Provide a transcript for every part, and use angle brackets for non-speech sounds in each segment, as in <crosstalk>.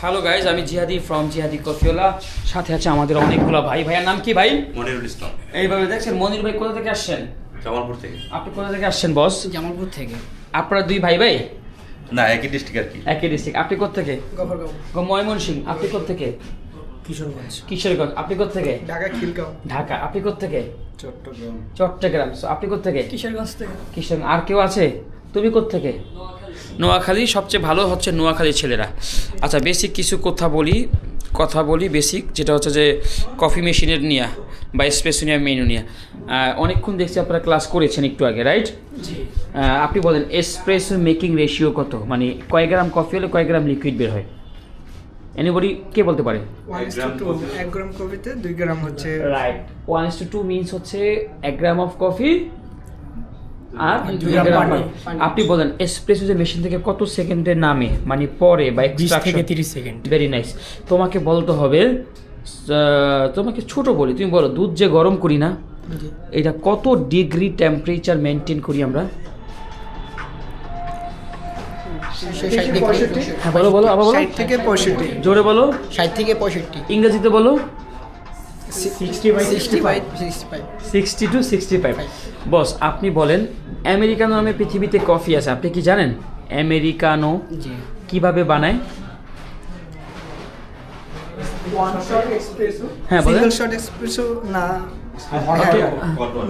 Hello guys আমি জিহাদি from জিহাদি কফিওলা। সাথে আছে আমাদের অনেকগুলো ভাই। ভাইয়ের নাম কি ভাই? মনিরুল ইসলাম। এইভাবে দেখছেন মনির ভাই কোথা থেকে আসছেন? জামালপুর থেকে। আপনি কোথা থেকে আসছেন বস? জামালপুর থেকে। আপনারা দুই ভাই ভাই? না একই ডিস্ট্রিক্ট আর কি। একই ডিস্ট্রিক্ট আপনি কোথা থেকে ময়মন সিং আপনি কোথা থেকে কিশোরগঞ্জ। কিশোরগঞ্জ। আপনি কোথা থেকে ঢাকা খিলগাঁও। ঢাকা। আপনি কোথা থেকে চট্টগ্রাম। চট্টগ্রাম আপনি কোথা থেকে কিশোরগঞ্জ থেকে। কিশোর আর কেউ আছে? তুমি কোথা থেকে নোয়াখালী সবচেয়ে ভালো হচ্ছে নোয়াখালীর ছেলেরা। আচ্ছা বেসিক কিছু কথা বলি কথা বলি বেসিক যেটা হচ্ছে যে কফি মেশিনের নিয়ে বা স্পেস নিয়ে মেনু নিয়ে। অনেকক্ষণ দেখছি আপনারা ক্লাস করেছেন একটু আগে রাইট আপনি বলেন এসপ্রেসো মেকিং রেশিও কত? মানে কয় গ্রাম কফি হলে কয় গ্রাম লিকুইড বের হয়? এনিবডি কে বলতে পারে? এক গ্রাম কফিতে দুই গ্রাম হচ্ছে right one is two two means হচ্ছে এক গ্রাম অফ কফি আর। আপনি বলেন এসপ্রেসো যে মেশিন থেকে কত সেকেন্ডে নামে? মানে পরে বা থেকে তিরিশ সেকেন্ড ভেরি নাইস তোমাকে বলতে হবে আহ, তোমাকে ছোট বলি তুমি বলো দুধ যে গরম করি না এটা কত ডিগ্রি টেম্পারেচার মেনটেন করি আমরা? হ্যাঁ বলো বলো আবার বলো। ষাট থেকে পঁয়ষট্টি। জোরে বলো। ষাট থেকে পঁয়ষট্টি। ইংরেজিতে বলো। Sixty two sixty five boss আপনি বলেন আমেরিকানো নামে পৃথিবীতে কফি আছে আপনি কি জানেন? আমেরিকানো কীভাবে বানায়? ওয়ান শট এক্সপ্রেসো হ্যাঁ, বলেন। শট এক্সপ্রেসো না।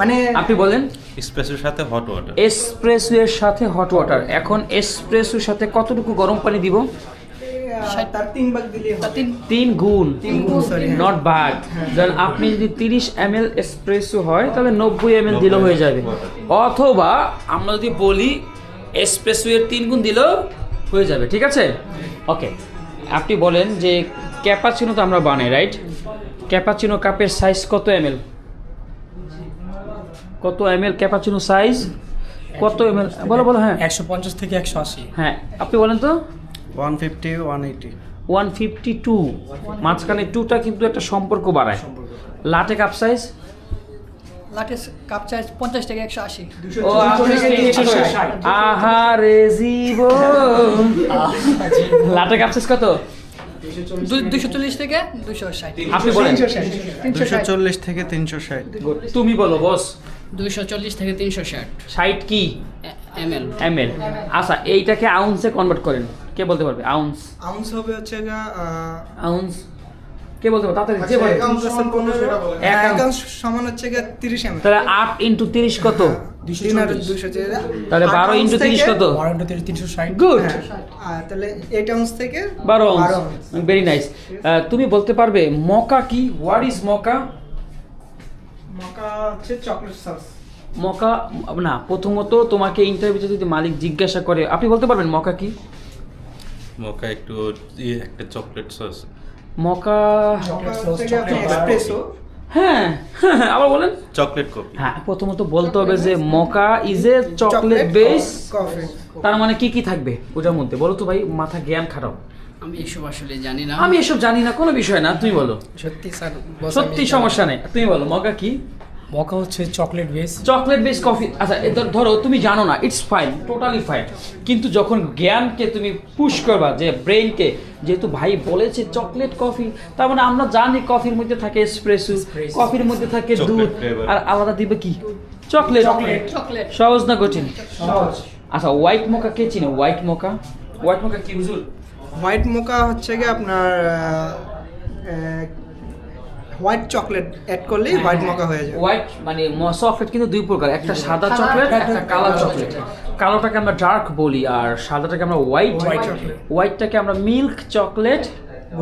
মানে আপনি বলেন। স্পেসের সাথে হট ওয়াটার এসপ্রেসো এর সাথে হট ওয়াটার এখন এসপ্রেসোর সাথে কতটুকু গরম পানি দিব? তার তিন ভাগ দিলে তিন তিন গুণ। তিন গুণ, হ্যাঁ। নট ভাগ দেন আপনি যদি তিরিশ এম এল এসপ্রেসো হয় তাহলে নব্বই এম এল দিলেও হয়ে যাবে। অথবা আমরা যদি বলি এসপ্রেসো এর তিন গুণ দিলেও হয়ে যাবে ঠিক আছে? ওকে আপনি বলেন যে ক্যাপাচিনো তো আমরা বানাই রাইট ক্যাপাচিনো কাপের সাইজ কত এম কত এম এল ক্যাপাচিনো সাইজ কত এম এল বলো বলো হ্যাঁ। একশো পঞ্চাশ থেকে একশো আশি। হ্যাঁ আপনি বলেন তো। One fifty one eighty one fifty two. মাঝখানে টুটা কিন্তু একটা সম্পর্ক বাড়ায়। Latte cup size? লাটের কাপ পঞ্চাশ থেকে একশো আশি। ও আহারে জীবন। লাটে কাপ সাইজ কত? দুশো চল্লিশ থেকে দুশো ষাট। আপনি বলেন। চল্লিশ। থেকে তিনশো ষাট। তুমি বলো বস। দুশো চল্লিশ থেকে তিনশো ষাট। ষাট কি? M L. M L. আচ্ছা এইটাকে আউন্সে কনভার্ট করেন। কে বলতে পারবে? আউন্স। আউন্স হবে হচ্ছে গা আউন্স। কে বলতে পারবে? তাড়াতাড়ি যে বলে। এক। একাউন্স সমান হচ্ছে গা তিরিশ এম তাহলে আট ইন্টু তিরিশ কত? তিন আর দুশো তাহলে বারো ইন্টু তিরিশ কত? বারো ইন্টু তিরিশ তিনশো ষাট। গুড হ্যাঁ, তাহলে এইট আউন্স থেকে বারো বারো ভেরি নাইস তুমি বলতে পারবে মকা কি? What is মকা? মকা হচ্ছে চকলেট সস মকা না প্রথমত তোমাকে ইন্টারভিউতে যদি মালিক জিজ্ঞাসা করে আপনি বলতে পারবেন মকা কি? মকা একটু একটা চকলেট সস। মকা এক্সপ্রেসো হ্যাঁ হ্যাঁ, আবার বলেন। চকলেট কফি হ্যাঁ প্রথমত বলতে হবে যে mocha is a chocolate base coffee তার মানে কি কি থাকবে ওটার মধ্যে? বলো তো ভাই মাথা জ্ঞান খারাপ আমি এসব আসলে জানি না। আমি এসব জানি না কোনো বিষয় না তুমি বলো। সত্যি স্যার সত্যি সমস্যা নেই। তুমি বলো মকা কি? মকা হচ্ছে chocolate base chocolate base coffee আচ্ছা ধরো তুমি জানো না ইটস ফাইন টোটালি ফাইন কিন্তু যখন জ্ঞানকে তুমি পুশ করবা যে ব্রেনকে যেহেতু ভাই বলেছে চকলেট কফি তার মানে আমরা জানি কফির মধ্যে থাকে এসপ্রেসো। কফির মধ্যে থাকে দুধ আর আলাদা দিবে কি? চকলেট চকলেট সহজ না কঠিন? আচ্ছা হোয়াইট মোকা কে চিনে? হোয়াইট মোকা হোয়াইট মোকা কি বুঝুল হোয়াইট মোকা হচ্ছে গিয়ে আপনার হোয়াইট চকলেট অ্যাড করলেই হোয়াইট মোকা হয়ে যায় হোয়াইট মানে চকলেট কিন্তু দুই প্রকার একটা সাদা চকলেট একটা কালো চকলেট কালোটাকে আমরা ডার্ক বলি আর সাদাটাকে আমরা হোয়াইট White chocolate। হোয়াইটটাকে আমরা মিল্ক চকলেট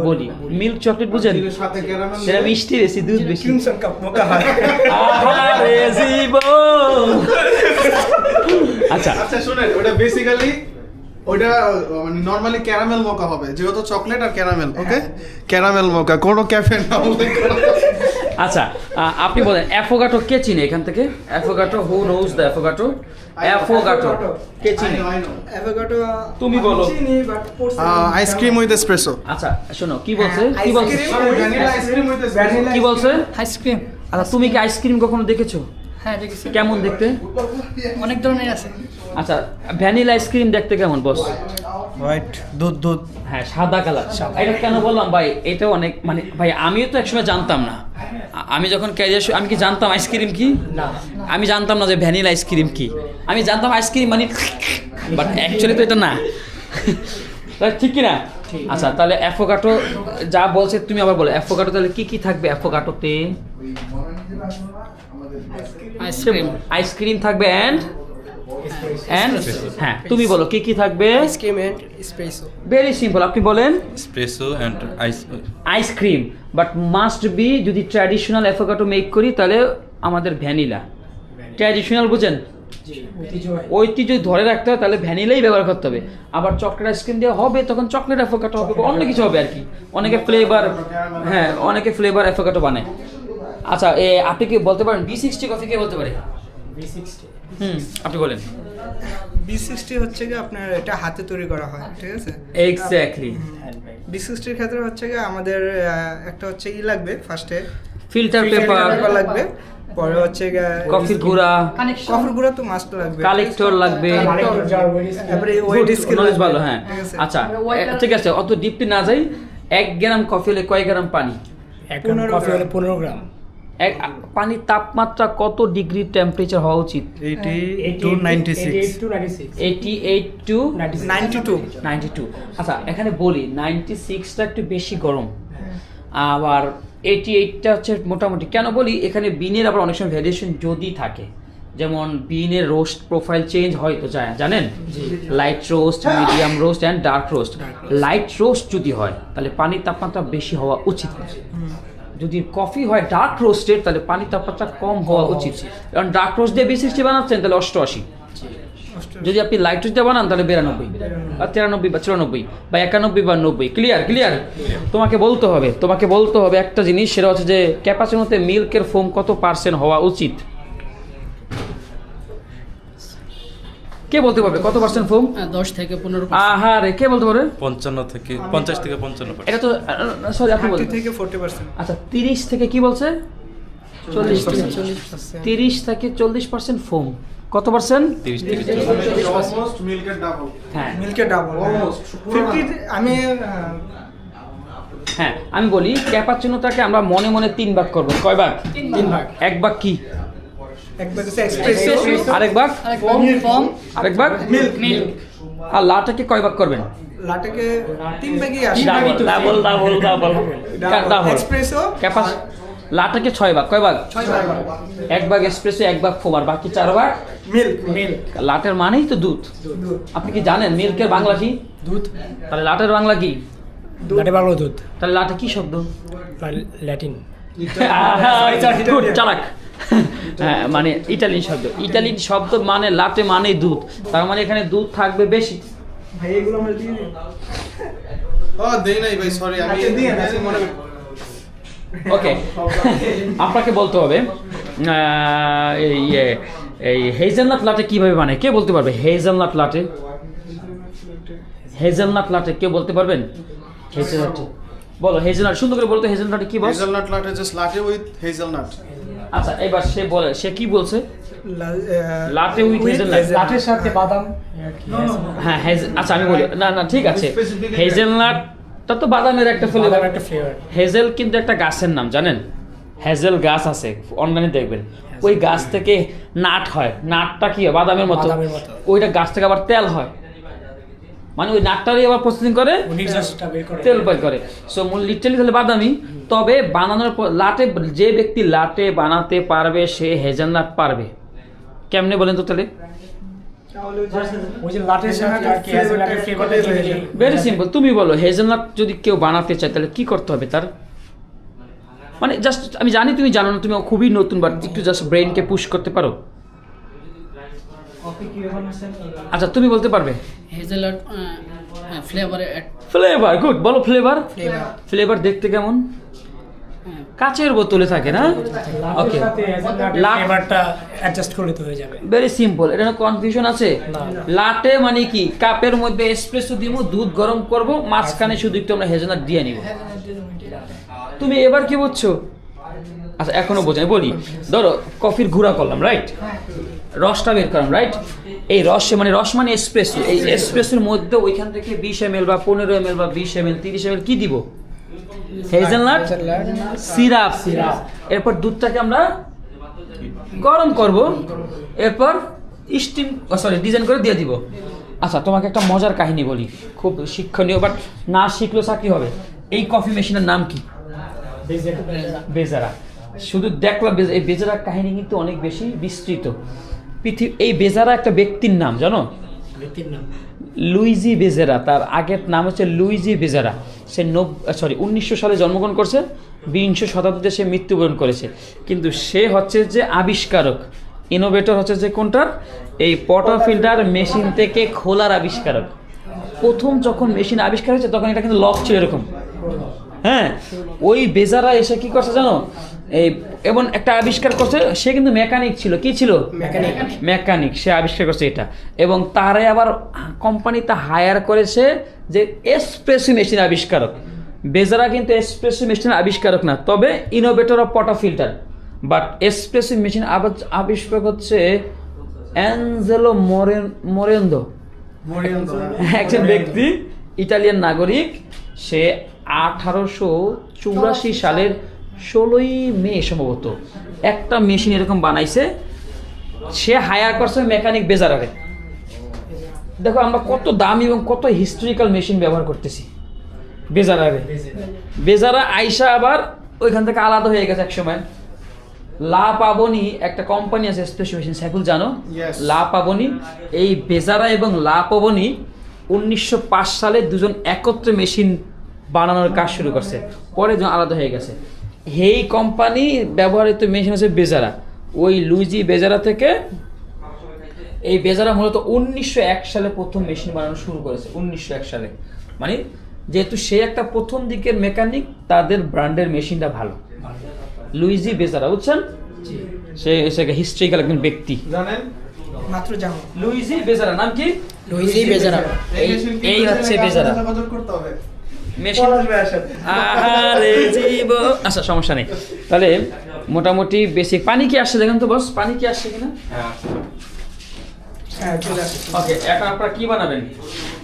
বলি। মিল্ক চকলেট বুঝেন? সেটা মিষ্টি বেশি দুধ বেশি ক্রিমসন কাপ মোকা? হয় আহারে জীবন। আচ্ছা আচ্ছা শুনেন ওটা বেসিক্যালি ওটা মানে নর্মালি ক্যারামেল মোকা হবে যেহেতু চকলেট আর ক্যারামেল ওকে ক্যারামেল মোকা কোনো ক্যাফে না আচ্ছা আপনি বলেন অ্যাফোগাটো কে চিনে এখান থেকে? Affogato who knows the affogato affogato কে চিনে. অ্যাভোকাডো তুমি বলো। চিনি but ah, ice cream with espresso আচ্ছা শোনো কি বলছে? কি হ্যাঁ, বলছে? Ice cream. Vanilla ice cream with espresso কি বলছে? আইসক্রিম আচ্ছা তুমি কি আইসক্রিম কখনো দেখেছ? হ্যাঁ দেখেছি। কেমন দেখতে? <laughs> অনেক ধরনের আছে। আচ্ছা ভ্যানিলা আইসক্রিম দেখতে কেমন বস হোয়াইট দুধ দুধ। হ্যাঁ সাদা কালার এটা কেন বললাম ভাই? এটা অনেক মানে ভাই আমিও তো একসময় জানতাম না। আমি যখন ক্যারিয়ার আমি কি জানতাম আইসক্রিম কি? আমি জানতাম না যে ভ্যানিলা আইসক্রিম কি। আমি জানতাম আইসক্রিম মানে বাট অ্যাকচুয়ালি তো এটা না। ঠিক কি না আচ্ছা তাহলে অ্যাফোকাটো যা বলছে তুমি আবার বলো। অ্যাফোকাটো তাহলে কি কি থাকবে অ্যাফোকাটোতে আইসক্রিম আইসক্রিম থাকবে অ্যান্ড অ্যান্ড হ্যাঁ তুমি বলো কি কি থাকবে? Ice cream and espresso very simple আপনি বলেন? Espresso and ice ice cream but must be যদি ট্র্যাডিশনাল অ্যাফোকাটো মেক করি তাহলে আমাদের ভ্যানিলা ট্র্যাডিশনাল বুঝেন? ঐতিহ্য। ধরে রাখতে হয় তাহলে ভ্যানিলাই ব্যবহার করতে হবে। আবার চকলেট আইসক্রিম দেওয়া হবে তখন চকলেট অ্যাফোকাটো হবে বা অন্য কিছু হবে আর কি। অনেকে ফ্লেভার হ্যাঁ অনেকে ফ্লেভার অ্যাফোকাটো বানায়। আচ্ছা এ আপনি কি বলতে পারেন? বি সিক্সটি কফি কে বলতে পারে? হুম আপনি বলেন। বি সিক্সটি হচ্ছে কি আপনার এটা হাতে তৈরি করা হয় ঠিক আছে? এক্স্যাক্টলি বি সিক্সটির ক্ষেত্রে হচ্ছে কি আমাদের একটা হচ্ছে ই লাগবে ফার্স্টে ফিল্টার পেপার লাগবে। পরে হচ্ছে গিয়ে কফির গুঁড়া। কফির গুঁড়া তো মাস্ট লাগবে। কালেক্টর লাগবে। তারপরে ওয়েট স্কেল নলেজ ভালো হ্যাঁ। আচ্ছা ঠিক আছে অত ডিপলি না যাই এক গ্রাম কফি হলে কয় গ্রাম পানি? এক গ্রাম কফি হলে পনেরো গ্রাম। পানির তাপমাত্রা কত ডিগ্রি টেম্পারেচার হওয়া উচিত? Eighty two to ninety six eighty eight to ninety two to ninety two এখানে বলি নাইনটি সিক্সটা একটু বেশি গরম। আবার এইটি এইটটা হচ্ছে মোটামুটি। কেন বলি এখানে বিনের আবার অনেক সময় ভ্যারিয়েশন যদি থাকে যেমন বিনের রোস্ট প্রোফাইল চেঞ্জ হয় তো যায় জানেন? Light roast medium roast and dark roast light roast যদি হয় তাহলে পানির তাপমাত্রা বেশি হওয়া উচিত। যদি কফি হয় ডার্ক রোস্টেড তাহলে পানির তাপমাত্রা কম হওয়া উচিত। কারণ ডার্ক রোস্ট দিয়ে বেশি বানাচ্ছেন তাহলে অষ্টআশি। যদি আপনি লাইট দিয়ে বানান তাহলে বিরানব্বই। বা তিরানব্বই বা চুরানব্বই বা একানব্বই বা নব্বই। ক্লিয়ার ক্লিয়ার তোমাকে বলতে হবে তোমাকে বলতে হবে একটা জিনিস সেটা হচ্ছে যে ক্যাপাচিনোতে মিল্কের ফোম কত পার্সেন্ট হওয়া উচিত? কে বলতে পারবে? কত পার্সেন্ট ফোম দশ থেকে পনেরো আহারে কে বলতে পারবে? পঞ্চান্ন থেকে পঞ্চাশ থেকে পঞ্চান্ন এটা তো সরি আপনি বলতে থেকে ফোর্টি পার্সেন্ট আচ্ছা তিরিশ থেকে কি বলছে? চল্লিশ তিরিশ থেকে চল্লিশ পার্সেন্ট ফোম কত পার্সেন্ট তিরিশ থেকে চল্লিশ অলমোস্ট মিল্কের ডাবল হ্যাঁ। মিল্কের ডাবল আমি হ্যাঁ আমি বলি ক্যাপাচিনোটাকে আমরা মনে মনে তিন ভাগ করব। কয় ভাগ। তিন ভাগ। এক ভাগ কি? একবার হচ্ছে এক্সপ্রেসো আরেক ভাগ? ফর্ম আরেক ভাগ? মিল্ক আর লাটাকে কয় ভাগ করবেন? লাটাকে তিন ব্যাগই আসে। Double double double double double espresso ক্যাপাস লাটাকে ছয় ভাগ। কয় ভাগ? এক ভাগ এক্সপ্রেসে এক ভাগ বাকি চার ভাগ? মিল্ক মিল্ক লাটের মানেই তো দুধ। দুধ। আপনি কি জানেন মিল্কের বাংলা কি? দুধ। তাহলে লাটের বাংলা কি? লাটে বাংলো দুধ। তাহলে লাটে কি শব্দ? ল্যাটিন। চালাক। হ্যাঁ মানে ইটালিয়ান শব্দ। ইটালিয়ান শব্দ মানে লাটে মানে দুধ। তার মানে এখানে দুধ থাকবে বেশি। ভাই এগুলো আমার দিয়ে দিন ও দেই নাই ভাই সরি আমি আচ্ছা, দিয়ে মনে ওকে আপনাকে বলতে হবে এই ইয়ে, এই হেজেলনাট লাটে কীভাবে বানায়? কে বলতে পারবে? হেজেলনাট লাটে? হেজেলনাট লাটে কে বলতে পারবেন? হেজেলনাট বলো হেজেলনাট সুন্দর করে বলতো হেজেলনাটে কি বল? Hazelnut latte just latte with hazelnut আচ্ছা এবার সে বলে সে কি বলছে? লাটে উইথ হেজেলনাট। লাটের সাথে বাদাম। হ্যাঁ হেজ- আচ্ছা আমি বলি না না ঠিক আছে। হেজেলনাটটা তো বাদামের একটা ফ্লেভার একটা ফ্লেভার হেজেল কিন্তু একটা গাছের নাম জানেন? হেজেল গাছ আছে অনলাইনে দেখবেন। ওই গাছ থেকে নাট হয়। নাটটা কি হয়? বাদামের মতো। ওইটা গাছ থেকে আবার তেল হয়। মানে ওই নাটটারই আবার প্রসেসিং করে তেল বের করে সো লিটারালি তাহলে বাদামি। তবে বানানোর লাটে যে ব্যক্তি লাটে বানাতে পারবে সে হেজেলনাট পারবে। কেমনে বলেন তো তাহলে? ভেরি সিম্পল তুমি বলো হেজেলনাট যদি কেউ বানাতে চায় তাহলে কি করতে হবে তার? মানে জাস্ট আমি জানি তুমি জানো না তুমি খুবই নতুন বাট একটু জাস্ট ব্রেনকে পুশ করতে পারো। আচ্ছা তুমি বলতে পারবে? হেজেলার ফ্লেভারে ফ্লেভার গুড বলো ফ্লেভার ফ্লেভার দেখতে কেমন? কাচের বোতলে থাকে না? ওকে ফ্লেভারটা অ্যাডজাস্ট করলে তো হয়ে যাবে। ভেরি সিম্পল এটা কনফিউশন আছে? না। লাটে মানে কি? কাপের মধ্যে এসপ্রেসো দিব দুধ গরম করব মাঝখানে শুধু একটু আমরা হেজেলনাট দিয়ে নিব। তুমি এবার কি বুঝছ আচ্ছা এখনও বোঝাই বলি। ধরো কফির গুঁড়া করলাম রাইট রসটা বের করলাম রাইট এই রস মানে রস মানে এসপ্রেসো এই এসপ্রেসোর মধ্যে ওইখান থেকে বিশ এম বা পনেরো এম বা বিশ এম এল তিরিশ এম কি দিব? হেজেলনাট সিরাপ সিরাপ এরপর দুধটাকে আমরা গরম করব। এরপর স্টিম সরি ডিজাইন করে দিয়ে দিব। আচ্ছা তোমাকে একটা মজার কাহিনী বলি। খুব শিক্ষণীয় বাট না শিখলেও চাকরি হবে? এই কফি মেশিনের নাম কি? বেজারা। শুধু দেখলাম এই বেজারার কাহিনী কিন্তু অনেক বেশি বিস্তৃত। পৃথিবী এই বেজারা একটা ব্যক্তির নাম জানো? লুইজি বেজেরা তার আগের নাম হচ্ছে লুইজি বেজারা। সে নব সরি উনিশশো সালে জন্মগ্রহণ করছে বিংশ শতাব্দীতে সে মৃত্যুবরণ করেছে। কিন্তু সে হচ্ছে যে আবিষ্কারক ইনোভেটর হচ্ছে যে কোনটার এই পটার ফিল্টার মেশিন থেকে খোলার আবিষ্কারক। প্রথম যখন মেশিন আবিষ্কার হয়েছে তখন এটা কিন্তু লক ছিল এরকম। হ্যাঁ ওই বেজারা এসে কি করছে জানো? এই এবং একটা আবিষ্কার করছে সে কিন্তু মেকানিক ছিল। কি ছিল? মেকানিক মেকানিক সে আবিষ্কার করছে এটা। এবং তারে আবার কোম্পানিতে হায়ার করেছে যে এসপ্রেসি মেশিন আবিষ্কারক। বেজারা কিন্তু এসপ্রেসি মেশিন আবিষ্কারক না তবে ইনোভেটর অফ পটা ফিল্টার বাট এসপ্রেসি মেশিন আবিষ্কার হচ্ছে অ্যাঞ্জেলো মোরেন মোরেন্দো একজন ব্যক্তি ইটালিয়ান নাগরিক সে আঠারোশো চৌরাশি সালের ষোলোই মে সম্ভবত। একটা মেশিন এরকম বানাইছে সে হায়ার করছে মেকানিক বেজারারে। দেখো আমরা কত দামি এবং কত হিস্টোরিক্যাল মেশিন ব্যবহার করতেছি। বেজারারে। বেজারা আইসা আবার ওইখান থেকে আলাদা হয়ে গেছে একসময়। লা পাবনি একটা কোম্পানি আছে স্পেশাল মেশিন সাইকুল জানো? লা পাবনি এই বেজারা এবং লা পাবনি উনিশশো পাঁচ সালে দুজন একত্রে মেশিন বানানোর কাজ শুরু করছে। পরে আলাদা হয়ে গেছে। এই কোম্পানি ব্যবহৃত মেশিন হচ্ছে বেজারা। ওই লুইজি বেজারা থেকে এই বেজারা মূলত উনিশশো এক সালে প্রথম মেশিন বানানো শুরু করেছে উনিশশো এক সালে। মানে যেহেতু সে একটা প্রথম দিকের মেকানিক তাদের ব্র্যান্ডের মেশিনটা ভালো। লুইজি বেজারা বুঝছেন? সে সে হিস্ট্রিক্যাল একজন ব্যক্তি। জানেন? মাত্র জানো। লুইজি বেজারা নাম কি? Luigi Bezzera. এই হচ্ছে। যোগাযোগ করতে হবে? মেশিন। আহারে জীব। আচ্ছা সমস্যা নেই। তাহলে মোটামুটি বেসিক পানি কি আসছে দেখেন তো বস পানি কি আসছে কিনা? হ্যাঁ চলে আসে ওকে এখন আপনারা কি বানাবেন?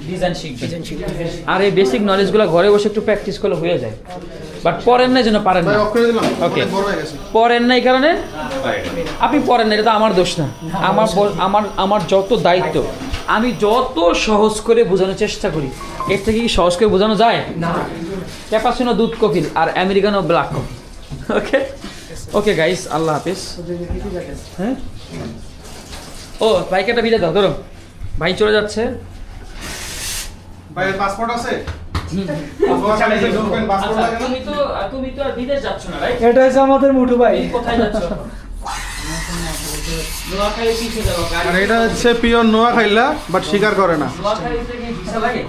ডিজাইন শিখবেন আর এই বেসিক নলেজগুলো ঘরে বসে একটু প্র্যাকটিস করলে হয়ে যায়। বাট পড়েন না যেন পারেন না। হয়ে গেছে। পড়েন না এই কারণে আপনি পড়েন না এটা তো আমার দোষ না। আমার আমার আমার যত দায়িত্ব। আমি যত সহজ করে বোঝানোর চেষ্টা করি এর থেকে কি সহজ করে বোঝানো যায়? না। ক্যাপাসিনো দুধ কফি আর Americano black coffee. Okay? Okay guys আল্লাহ হাফিজ। হ্যাঁ? ও ভাইকে একটা বিদায় দাও ধরো। ভাই চলে যাচ্ছে। ভাইয়ের পাসপোর্ট আছে? আচ্ছা, না? তুমি তো তুমি তো আর বিদেশ যাচ্ছ না রাইট এটা হচ্ছে আমাদের মুঠু ভাই। কোথায় যাচ্ছ? আর এটা হচ্ছে পিওর নোয়া খাইলা বাট স্বীকার করে না। নোয়াখালীতে কি ভিসা লাগে?